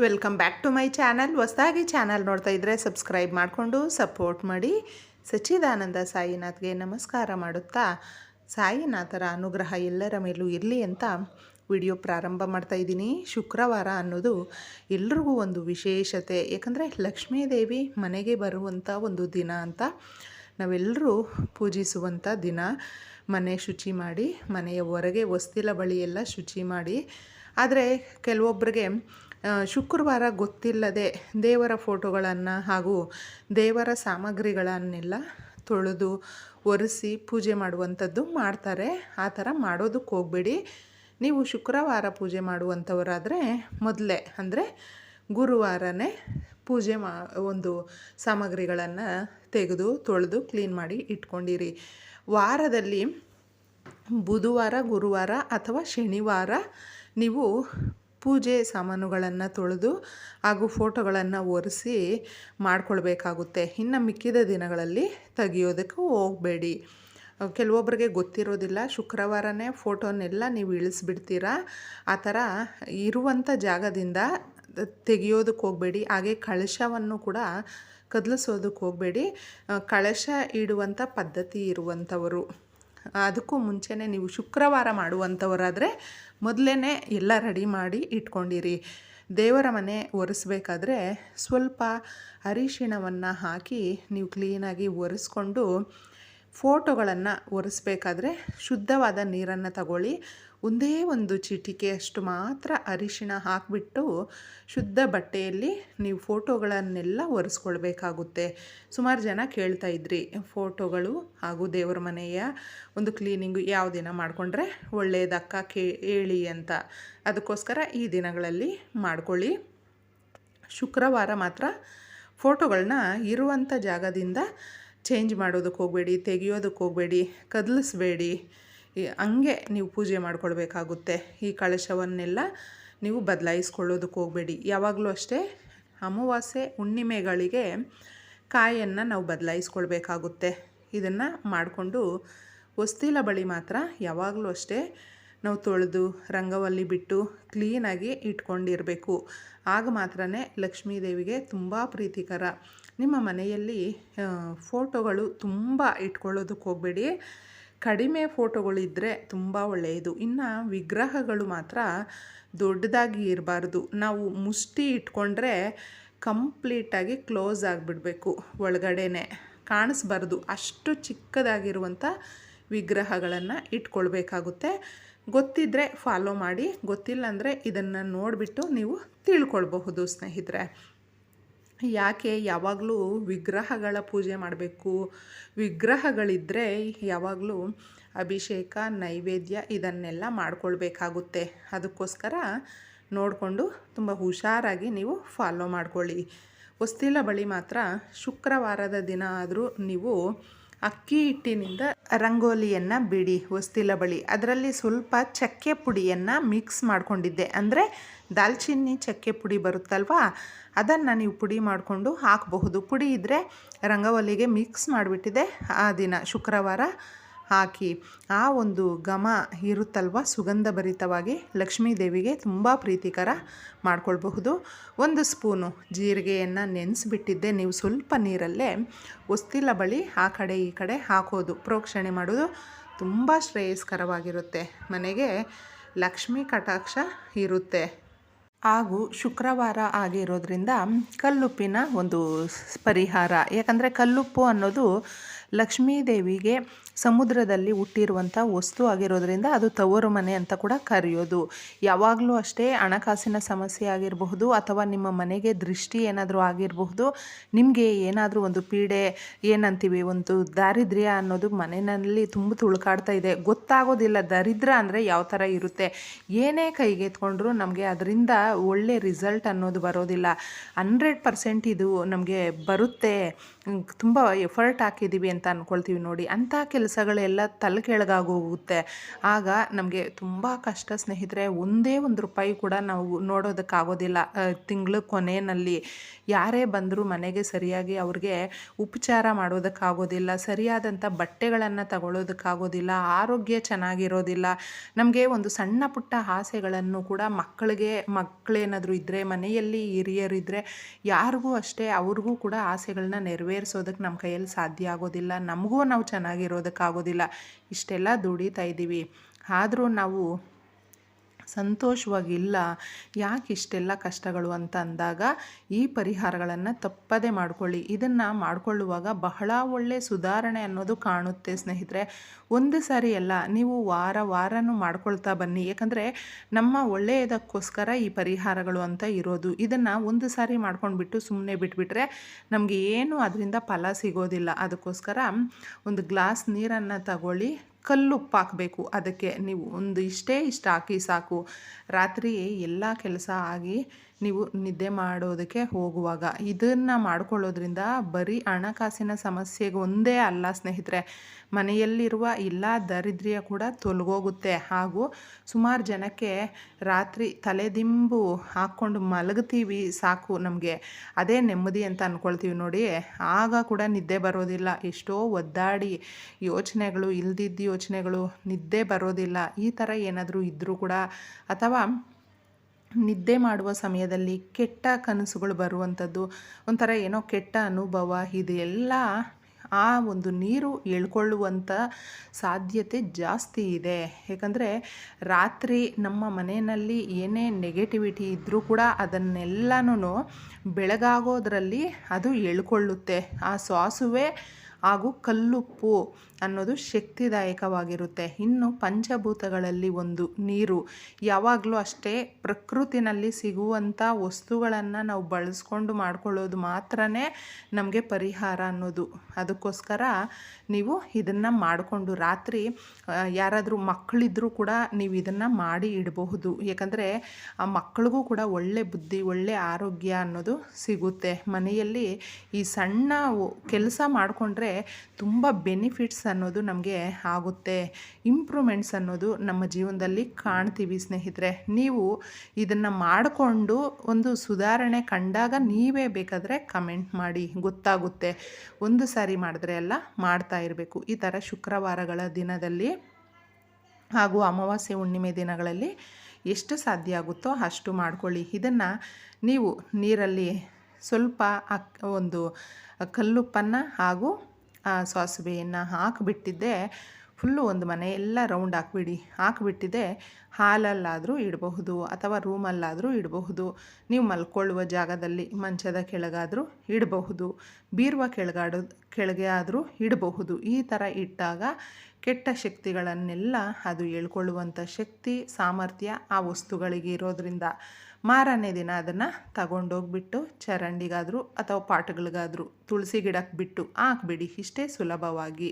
Welcome back to my channel ಹೊಸದಾಗಿ channel ನೋಡ್ತಾ ಇದ್ದರೆ ಸಬ್ಸ್ಕ್ರೈಬ್ ಮಾಡಿಕೊಂಡು ಸಪೋರ್ಟ್ ಮಾಡಿ. ಸಚ್ಚಿದಾನಂದ ಸಾಯಿನಾಥ್ಗೆ ನಮಸ್ಕಾರ ಮಾಡುತ್ತಾ? ಸಾಯಿನಾಥರ ಅನುಗ್ರಹ ಎಲ್ಲರ ಮೇಲೂ ಇರಲಿ ಅಂತ ವಿಡಿಯೋ ಪ್ರಾರಂಭ ಮಾಡ್ತಾ ಇದ್ದೀನಿ. ಶುಕ್ರವಾರ ಅನ್ನೋದು ಎಲ್ರಿಗೂ ಒಂದು ವಿಶೇಷತೆ. ಯಾಕಂದರೆ ಲಕ್ಷ್ಮೀದೇವಿ ಮನೆಗೆ ಬರುವಂಥ ಒಂದು ದಿನ ಅಂತ ನಾವೆಲ್ಲರೂ ಪೂಜಿಸುವಂಥ ದಿನ. ಮನೆ ಶುಚಿ ಮಾಡಿ, ಮನೆಯ ಹೊರಗೆ ಹೊಸ್ತಿಲ ಬಳಿ ಎಲ್ಲ ಶುಚಿ ಮಾಡಿ ಆದರೆ ಕೆಲವೊಬ್ಬರಿಗೆ ಶುಕ್ರವಾರ ಗೊತ್ತಿಲ್ಲದೆ ದೇವರ ಫೋಟೋಗಳನ್ನು ಹಾಗೂ ದೇವರ ಸಾಮಗ್ರಿಗಳನ್ನೆಲ್ಲ ತೊಳೆದು ಒರೆಸಿ ಪೂಜೆ ಮಾಡುವಂಥದ್ದು ಮಾಡ್ತಾರೆ. ಆ ಥರ ಮಾಡೋದಕ್ಕೆ ಹೋಗಬೇಡಿ. ನೀವು ಶುಕ್ರವಾರ ಪೂಜೆ ಮಾಡುವಂಥವರಾದರೆ ಮೊದಲೇ, ಅಂದರೆ ಗುರುವಾರನೇ ಪೂಜೆ ಮಾ, ಒಂದು ಸಾಮಗ್ರಿಗಳನ್ನು ತೆಗೆದು, ತೊಳೆದು, ಕ್ಲೀನ್ ಮಾಡಿ ಇಟ್ಕೊಂಡಿರಿ. ವಾರದಲ್ಲಿ ಬುಧವಾರ, ಗುರುವಾರ ಅಥವಾ ಶನಿವಾರ ನೀವು ಪೂಜೆ ಸಾಮಾನುಗಳನ್ನು ತೊಳೆದು ಹಾಗೂ ಫೋಟೋಗಳನ್ನು ಒರೆಸಿ ಮಾಡಿಕೊಳ್ಬೇಕಾಗುತ್ತೆ. ಇನ್ನು ಮಿಕ್ಕಿದ ದಿನಗಳಲ್ಲಿ ತೆಗಿಯೋದಕ್ಕೆ ಹೋಗಬೇಡಿ. ಕೆಲವೊಬ್ಬರಿಗೆ ಗೊತ್ತಿರೋದಿಲ್ಲ, ಶುಕ್ರವಾರನೇ ಫೋಟೋನೆಲ್ಲ ನೀವು ಇಳಿಸ್ಬಿಡ್ತೀರಾ? ಆ ಥರ ಇರುವಂಥ ಜಾಗದಿಂದ ತೆಗಿಯೋದಕ್ಕೆ ಹೋಗಬೇಡಿ. ಹಾಗೆ ಕಳಶವನ್ನು ಕೂಡ ಕದಲಿಸೋದಕ್ಕೆ ಹೋಗಬೇಡಿ. ಕಳಶ ಇಡುವಂಥ ಪದ್ಧತಿ ಇರುವಂಥವರು. ಅದಕ್ಕೂ ಮುಂಚೆನೇ ನೀವು ಶುಕ್ರವಾರ ಮಾಡುವಂಥವರಾದರೆ ಮೊದಲೇ ಎಲ್ಲ ರೆಡಿ ಮಾಡಿ ಇಟ್ಕೊಂಡಿರಿ. ದೇವರ ಮನೆ ಒರೆಸ್ಬೇಕಾದ್ರೆ ಸ್ವಲ್ಪ ಅರಿಶಿಣವನ್ನು ಹಾಕಿ ನೀವು ಕ್ಲೀನಾಗಿ ಒರೆಸ್ಕೊಂಡು ಫೋಟೋಗಳನ್ನು ಒರೆಸ್ಬೇಕಾದ್ರೆ ಶುದ್ಧವಾದ ನೀರನ್ನು ತಗೊಳ್ಳಿ. ಒಂದೇ ಒಂದು ಚಿಟಿಕೆಯಷ್ಟು ಮಾತ್ರ ಅರಿಶಿಣ ಹಾಕಿಬಿಟ್ಟು ಶುದ್ಧ ಬಟ್ಟೆಯಲ್ಲಿ ನೀವು ಫೋಟೋಗಳನ್ನೆಲ್ಲ ಒರೆಸ್ಕೊಳ್ಬೇಕಾಗುತ್ತೆ. ಸುಮಾರು ಜನ ಕೇಳ್ತಾ ಇದ್ರಿ, ಫೋಟೋಗಳು ಹಾಗೂ ದೇವರ ಮನೆಯ ಒಂದು ಕ್ಲೀನಿಂಗು ಯಾವ ದಿನ ಮಾಡಿಕೊಂಡ್ರೆ ಒಳ್ಳೆಯದಕ್ಕ ಕೇ, ಹೇಳಿ ಅಂತ. ಅದಕ್ಕೋಸ್ಕರ ಈ ದಿನಗಳಲ್ಲಿ ಮಾಡ್ಕೊಳ್ಳಿ. ಶುಕ್ರವಾರ ಮಾತ್ರ ಫೋಟೋಗಳನ್ನ ಇರುವಂಥ ಜಾಗದಿಂದ ಚೇಂಜ್ ಮಾಡೋದಕ್ಕೆ ಹೋಗಬೇಡಿ ತೆಗೆಯೋದಕ್ಕೆ ಹೋಗಬೇಡಿ ಕದಲಿಸ್ಬೇಡಿ. ಹಂಗೆ ನೀವು ಪೂಜೆ ಮಾಡ್ಕೊಳ್ಬೇಕಾಗುತ್ತೆ ಈ ಕಳಶವನ್ನೆಲ್ಲ ನೀವು ಬದಲಾಯಿಸ್ಕೊಳ್ಳೋದಕ್ಕೆ ಹೋಗಬೇಡಿ. ಯಾವಾಗಲೂ ಅಷ್ಟೇ ಅಮಾವಾಸ್ಯೆ ಹುಣ್ಣಿಮೆಗಳಿಗೆ ಕಾಯನ್ನು ನಾವು ಬದಲಾಯಿಸ್ಕೊಳ್ಬೇಕಾಗುತ್ತೆ. ಇದನ್ನು ಮಾಡಿಕೊಂಡು ವಸ್ತಿಲ ಬಳಿ ಮಾತ್ರ ಯಾವಾಗಲೂ ಅಷ್ಟೇ ನಾವು ತೊಳೆದು ರಂಗವಲ್ಲಿ ಬಿಟ್ಟು ಕ್ಲೀನಾಗಿ ಇಟ್ಕೊಂಡಿರಬೇಕು. ಆಗ ಮಾತ್ರ ಲಕ್ಷ್ಮೀ ದೇವಿಗೆ ತುಂಬ ಪ್ರೀತಿಕರ. ನಿಮ್ಮ ಮನೆಯಲ್ಲಿ ಫೋಟೋಗಳು ತುಂಬ ಇಟ್ಕೊಳ್ಳೋದಕ್ಕೆ ಹೋಗಬೇಡಿ. ಕಡಿಮೆ ಫೋಟೋಗಳಿದ್ದರೆ ತುಂಬ ಒಳ್ಳೆಯದು. ಇನ್ನು ವಿಗ್ರಹಗಳು ಮಾತ್ರ ದೊಡ್ಡದಾಗಿ ಇರಬಾರ್ದು. ನಾವು ಮುಷ್ಟಿ ಇಟ್ಕೊಂಡ್ರೆ ಕಂಪ್ಲೀಟಾಗಿ ಕ್ಲೋಸ್ ಆಗಿಬಿಡಬೇಕು ಒಳಗಡೆನೆ. ಕಾಣಿಸ್ಬಾರ್ದು. ಅಷ್ಟು ಚಿಕ್ಕದಾಗಿರುವಂಥ ವಿಗ್ರಹಗಳನ್ನು ಇಟ್ಕೊಳ್ಬೇಕಾಗುತ್ತೆ. ಗೊತ್ತಿದ್ದರೆ ಫಾಲೋ ಮಾಡಿ. ಗೊತ್ತಿಲ್ಲ ಅಂದರೆ ಇದನ್ನು ನೋಡಿಬಿಟ್ಟು ನೀವು ತಿಳ್ಕೊಳ್ಬಹುದು ಸ್ನೇಹಿತರೆ. ಯಾಕೆ ಯಾವಾಗಲೂ ವಿಗ್ರಹಗಳ ಪೂಜೆ ಮಾಡಬೇಕು? ವಿಗ್ರಹಗಳಿದ್ದರೆ ಯಾವಾಗಲೂ ಅಭಿಷೇಕ, ನೈವೇದ್ಯ ಇದನ್ನೆಲ್ಲ ಮಾಡಿಕೊಳ್ಬೇಕಾಗುತ್ತೆ. ಅದಕ್ಕೋಸ್ಕರ ನೋಡಿಕೊಂಡು ತುಂಬ ಹುಷಾರಾಗಿ ನೀವು ಫಾಲೋ ಮಾಡ್ಕೊಳ್ಳಿ. ಹೊಸ್ತಿಲ ಬಳಿ ಮಾತ್ರ ಶುಕ್ರವಾರದ ದಿನ ಆದರೂ ನೀವು ಅಕ್ಕಿ ಹಿಟ್ಟಿನಿಂದ ರಂಗೋಲಿಯನ್ನು ಬಿಡಿ, ಹೊಸ್ತಿಲ ಬಳಿ. ಅದರಲ್ಲಿ ಸ್ವಲ್ಪ ಚಕ್ಕೆ ಪುಡಿಯನ್ನು ಮಿಕ್ಸ್ ಮಾಡ್ಕೊಂಡಿದ್ದೆ. ಅಂದರೆ ದಾಲ್ಚಿನ್ನಿ ಚಕ್ಕೆ ಪುಡಿ ಬರುತ್ತಲ್ವಾ? ಅದನ್ನು ನೀವು ಪುಡಿ ಮಾಡಿಕೊಂಡು ಹಾಕಬಹುದು. ಪುಡಿ ಇದ್ದರೆ ರಂಗೋಲಿಗೆ ಮಿಕ್ಸ್ ಮಾಡಿಬಿಟ್ಟಿದೆ ಆ ದಿನ, ಶುಕ್ರವಾರ. ಹಾಕಿ ಆ ಒಂದು ಘಮ ಇರುತ್ತಲ್ವ? ಸುಗಂಧಭರಿತವಾಗಿ ಲಕ್ಷ್ಮೀ ದೇವಿಗೆ ತುಂಬ ಪ್ರೀತಿಕರ ಮಾಡ್ಕೊಳ್ಬಹುದು. ಒಂದು ಸ್ಪೂನು ಜೀರಿಗೆಯನ್ನು ನೆನೆಸಿಬಿಟ್ಟಿದ್ದೆ. ನೀವು ಸ್ವಲ್ಪ ನೀರಲ್ಲೇ ಒಸ್ತಿಲ ಬಳಿ ಆ ಕಡೆ ಈ ಕಡೆ ಹಾಕೋದು. ಪ್ರೋಕ್ಷಣೆ ಮಾಡೋದು ತುಂಬ ಶ್ರೇಯಸ್ಕರವಾಗಿರುತ್ತೆ. ಮನೆಗೆ ಲಕ್ಷ್ಮೀ ಕಟಾಕ್ಷ ಇರುತ್ತೆ. ಹಾಗೂ ಶುಕ್ರವಾರ ಆಗಿರೋದ್ರಿಂದ ಕಲ್ಲುಪ್ಪಿನ ಒಂದು ಪರಿಹಾರ. ಯಾಕಂದರೆ ಕಲ್ಲುಪ್ಪು ಅನ್ನೋದು ಲಕ್ಷ್ಮೀ ದೇವಿಗೆ ಸಮುದ್ರದಲ್ಲಿ ಹುಟ್ಟಿರುವಂಥ ವಸ್ತು ಆಗಿರೋದ್ರಿಂದ ಅದು ತವರು ಮನೆ ಅಂತ ಕೂಡ ಕರೆಯೋದು. ಯಾವಾಗಲೂ ಅಷ್ಟೇ ಹಣಕಾಸಿನ ಸಮಸ್ಯೆ ಆಗಿರಬಹುದು ಅಥವಾ ನಿಮ್ಮ ಮನೆಗೆ ದೃಷ್ಟಿ ಏನಾದರೂ ಆಗಿರಬಹುದು, ನಿಮಗೆ ಏನಾದರೂ ಒಂದು ಪೀಡೆ ಏನಂತೀವಿ, ಒಂದು ದಾರಿದ್ರ್ಯ ಅನ್ನೋದು ಮನೆಯಲ್ಲಿ ತುಂಬ ತುಳುಕಾಡ್ತಾ ಇದೆ. ಗೊತ್ತಾಗೋದಿಲ್ಲ ದರಿದ್ರ ಅಂದರೆ ಯಾವ ಥರ ಇರುತ್ತೆ. ಏನೇ ಕೈಗೆ ಎತ್ಕೊಂಡ್ರೂ ನಮಗೆ ಅದರಿಂದ ಒಳ್ಳೆ ರಿಸಲ್ಟ್ ಅನ್ನೋದು ಬರೋದಿಲ್ಲ. ಹಂಡ್ರೆಡ್ ಪರ್ಸೆಂಟ್ ಇದು ನಮಗೆ ಬರುತ್ತೆ. ತುಂಬ ಎಫರ್ಟ್ ಹಾಕಿದ್ದೀವಿ ಅಂತ ಅಂದ್ಕೊಳ್ತೀವಿ ನೋಡಿ. ಅಂಥ ಕೆಲಸಗಳೆಲ್ಲ ತಲೆ ಕೆಳಗಾಗೋಗುತ್ತೆ ಆಗ ನಮಗೆ ತುಂಬ ಕಷ್ಟ ಸ್ನೇಹಿತರೆ, ಒಂದೇ ಒಂದು ರೂಪಾಯಿ ಕೂಡ ನಾವು ನೋಡೋದಕ್ಕಾಗೋದಿಲ್ಲ. ತಿಂಗಳ ಕೊನೆಯಲ್ಲಿ ಯಾರೇ ಬಂದರೂ ಮನೆಗೆ ಸರಿಯಾಗಿ ಅವ್ರಿಗೆ ಉಪಚಾರ ಮಾಡೋದಕ್ಕಾಗೋದಿಲ್ಲ ಸರಿಯಾದಂಥ ಬಟ್ಟೆಗಳನ್ನು ತಗೊಳ್ಳೋದಕ್ಕಾಗೋದಿಲ್ಲ ಆರೋಗ್ಯ ಚೆನ್ನಾಗಿರೋದಿಲ್ಲ. ನಮಗೆ ಒಂದು ಸಣ್ಣ ಪುಟ್ಟ ಆಸೆಗಳನ್ನು ಕೂಡ ಮಕ್ಕಳಿಗೆ, ಮಕ್ಕಳೇನಾದರೂ ಇದ್ದರೆ ಮನೆಯಲ್ಲಿ ಹಿರಿಯರಿದ್ದರೆ ಯಾರಿಗೂ ಅಷ್ಟೇ, ಅವ್ರಿಗೂ ಕೂಡ ಆಸೆಗಳನ್ನ ನೆರವೇರಿಸೋದಕ್ಕೆ ನಮ್ಮ ಕೈಯಲ್ಲಿ ಸಾಧ್ಯ ಆಗೋದಿಲ್ಲ. ನಮಗೂ ನಾವು ಚೆನ್ನಾಗಿರೋದಕ್ಕಾಗೋದಿಲ್ಲ ಇಷ್ಟೆಲ್ಲ ದುಡಿತಾ ಇದ್ದೀವಿ. ಆದರೂ ನಾವು ಸಂತೋಷವಾಗಿಲ್ಲ. ಯಾಕೆ ಇಷ್ಟೆಲ್ಲ ಕಷ್ಟಗಳು ಅಂತ ಅಂದಾಗ, ಈ ಪರಿಹಾರಗಳನ್ನು ತಪ್ಪದೇ ಮಾಡ್ಕೊಳ್ಳಿ. ಇದನ್ನು ಮಾಡಿಕೊಳ್ಳುವಾಗ ಬಹಳ ಒಳ್ಳೆಯ ಸುಧಾರಣೆ ಅನ್ನೋದು ಕಾಣುತ್ತೆ ಸ್ನೇಹಿತರೆ. ಒಂದು ಸಾರಿ ಅಲ್ಲ, ನೀವು ವಾರ ವಾರನೂ ಮಾಡ್ಕೊಳ್ತಾ ಬನ್ನಿ. ಯಾಕಂದರೆ ನಮ್ಮ ಒಳ್ಳೆಯದಕ್ಕೋಸ್ಕರ ಈ ಪರಿಹಾರಗಳು ಅಂತ ಇರೋದು. ಇದನ್ನು ಒಂದು ಸಾರಿ ಮಾಡ್ಕೊಂಡ್ಬಿಟ್ಟು ಸುಮ್ಮನೆ ಬಿಟ್ಬಿಟ್ರೆ ನಮಗೆ ಏನು ಅದರಿಂದ ಫಲ ಸಿಗೋದಿಲ್ಲ. ಅದಕ್ಕೋಸ್ಕರ ಒಂದು ಗ್ಲಾಸ್ ನೀರನ್ನು ತಗೊಳ್ಳಿ. ಕಲ್ಲುಪ್ಪು ಹಾಕಬೇಕು ಅದಕ್ಕೆ ನೀವು ಒಂದು ಇಷ್ಟೇ ಇಷ್ಟು ಹಾಕಿ ಸಾಕು. ರಾತ್ರಿ ಎಲ್ಲ ಕೆಲಸ ಆಗಿ ನೀವು ನಿದ್ದೆ ಮಾಡೋದಕ್ಕೆ ಹೋಗುವಾಗ. ಇದನ್ನು ಮಾಡ್ಕೊಳ್ಳೋದ್ರಿಂದ ಬರೀ ಹಣಕಾಸಿನ ಸಮಸ್ಯೆಗೆ ಒಂದೇ ಅಲ್ಲ ಸ್ನೇಹಿತರೆ. ಮನೆಯಲ್ಲಿರುವ ಎಲ್ಲ ದರಿದ್ರ್ಯ ಕೂಡ ತೊಲಗೋಗುತ್ತೆ. ಹಾಗೂ ಸುಮಾರು ಜನಕ್ಕೆ ರಾತ್ರಿ ತಲೆದಿಂಬು ಹಾಕ್ಕೊಂಡು ಮಲಗ್ತೀವಿ ಸಾಕು ನಮಗೆ. ಅದೇ ನೆಮ್ಮದಿ ಅಂತ ಅಂದ್ಕೊಳ್ತೀವಿ ನೋಡಿ. ಆಗ ಕೂಡ ನಿದ್ದೆ ಬರೋದಿಲ್ಲ. ಎಷ್ಟೋ ಒದ್ದಾಡಿ ಯೋಚನೆಗಳು, ಇಲ್ದಿದ್ದ ಯೋಚನೆಗಳು ನಿದ್ದೆ ಬರೋದಿಲ್ಲ. ಈ ಥರ ಏನಾದರೂ ಇದ್ದರೂ ಕೂಡ ಅಥವಾ ನಿದ್ದೆ ಮಾಡುವ ಸಮಯದಲ್ಲಿ ಕೆಟ್ಟ ಕನಸುಗಳು ಬರುವಂಥದ್ದು, ಒಂಥರ ಏನೋ ಕೆಟ್ಟ ಅನುಭವ, ಇದೆಲ್ಲ ಆ ಒಂದು ನೀರು ಎಳ್ಕೊಳ್ಳುವಂಥ ಸಾಧ್ಯತೆ ಜಾಸ್ತಿ ಇದೆ. ಏಕೆಂದರೆ ರಾತ್ರಿ ನಮ್ಮ ಮನೆಯಲ್ಲಿ ಏನೇ ನೆಗೆಟಿವಿಟಿ ಇದ್ದರೂ ಕೂಡ ಅದನ್ನೆಲ್ಲನೂ ಬೆಳಗಾಗೋದ್ರಲ್ಲಿ ಅದು ಎಳ್ಕೊಳ್ಳುತ್ತೆ ಆ ಶ್ವಾಸವೇ ಹಾಗೂ ಕಲ್ಲುಪ್ಪು ಅನ್ನೋದು ಶಕ್ತಿದಾಯಕವಾಗಿರುತ್ತೆ. ಇನ್ನು ಪಂಚಭೂತಗಳಲ್ಲಿ ಒಂದು, ನೀರು. ಯಾವಾಗಲೂ ಅಷ್ಟೇ ಪ್ರಕೃತಿನಲ್ಲಿ ಸಿಗುವಂಥ ವಸ್ತುಗಳನ್ನು ನಾವು ಬಳಸ್ಕೊಂಡು ಮಾಡ್ಕೊಳ್ಳೋದು ಮಾತ್ರನೇ ನಮಗೆ ಪರಿಹಾರ ಅನ್ನೋದು. ಅದಕ್ಕೋಸ್ಕರ ನೀವು ಇದನ್ನು ಮಾಡಿಕೊಂಡು ರಾತ್ರಿ ಯಾರಾದರೂ ಮಕ್ಕಳಿದ್ರೂ ಕೂಡ ನೀವು ಇದನ್ನು ಮಾಡಿ ಇಡಬಹುದು. ಯಾಕಂದರೆ ಆ ಮಕ್ಕಳಿಗೂ ಕೂಡ ಒಳ್ಳೆ ಬುದ್ಧಿ, ಒಳ್ಳೆ ಆರೋಗ್ಯ ಅನ್ನೋದು ಸಿಗುತ್ತೆ. ಮನೆಯಲ್ಲಿ ಈ ಸಣ್ಣ ಕೆಲಸ ಮಾಡಿಕೊಂಡ್ರೆ ತುಂಬ ಬೆನಿಫಿಟ್ಸ್ ಅನ್ನೋದು ನಮಗೆ ಆಗುತ್ತೆ ಇಂಪ್ರೂವ್ಮೆಂಟ್ಸ್ ಅನ್ನೋದು ನಮ್ಮ ಜೀವನದಲ್ಲಿ ಕಾಣ್ತೀವಿ ಸ್ನೇಹಿತರೆ. ನೀವು ಇದನ್ನು ಮಾಡಿಕೊಂಡು ಒಂದು ಸುಧಾರಣೆ ಕಂಡಾಗ ನೀವೇ ಬೇಕಾದರೆ ಕಮೆಂಟ್ ಮಾಡಿ, ಗೊತ್ತಾಗುತ್ತೆ. ಒಂದು ಸಾರಿ ಮಾಡಿದ್ರೆ ಎಲ್ಲ ಮಾಡ್ತಾ ಇರಬೇಕು. ಈ ಥರ ಶುಕ್ರವಾರಗಳ ದಿನದಲ್ಲಿ ಹಾಗೂ ಅಮಾವಾಸ್ಯೆ ಹುಣ್ಣಿಮೆ ದಿನಗಳಲ್ಲಿ ಎಷ್ಟು ಸಾಧ್ಯ ಆಗುತ್ತೋ ಅಷ್ಟು ಮಾಡ್ಕೊಳ್ಳಿ. ಇದನ್ನು ನೀವು ನೀರಲ್ಲಿ ಸ್ವಲ್ಪ ಒಂದು ಕಲ್ಲುಪ್ಪನ್ನು ಹಾಗೂ ಸಾಸಿವೆಯನ್ನು ಹಾಕಿಬಿಟ್ಟಿದ್ದೆ. ಫುಲ್ಲು ಒಂದು ಮನೆ ಎಲ್ಲ ರೌಂಡ್ ಹಾಕ್ಬಿಡಿ ಹಾಕಿಬಿಟ್ಟಿದ್ದೆ ಹಾಲಲ್ಲಾದರೂ ಇಡಬಹುದು ಅಥವಾ ರೂಮಲ್ಲಾದರೂ ಇಡಬಹುದು. ನೀವು ಮಲ್ಕೊಳ್ಳುವ ಜಾಗದಲ್ಲಿ ಮಂಚದ ಕೆಳಗಾದರೂ ಇಡಬಹುದು. ಬೀರುವ ಕೆಳಗಾಡ, ಕೆಳಗೆ ಆದರೂ ಇಡಬಹುದು. ಈ ಥರ ಇಟ್ಟಾಗ ಕೆಟ್ಟ ಶಕ್ತಿಗಳನ್ನೆಲ್ಲ ಅದು ಹೇಳ್ಕೊಳ್ಳುವಂಥ ಶಕ್ತಿ, ಸಾಮರ್ಥ್ಯ ಆ ವಸ್ತುಗಳಿಗೆ ಇರೋದ್ರಿಂದ. ಮಾರನೇ ದಿನ ಅದನ್ನು ತಗೊಂಡೋಗ್ಬಿಟ್ಟು ಚರಂಡಿಗಾದರೂ ಅಥವಾ ಪಾಟ್ಗಳಿಗಾದರೂ ತುಳಸಿ ಗಿಡಕ್ಕೆ ಬಿಟ್ಟು ಹಾಕ್ಬಿಡಿ. ಇಷ್ಟೇ ಸುಲಭವಾಗಿ.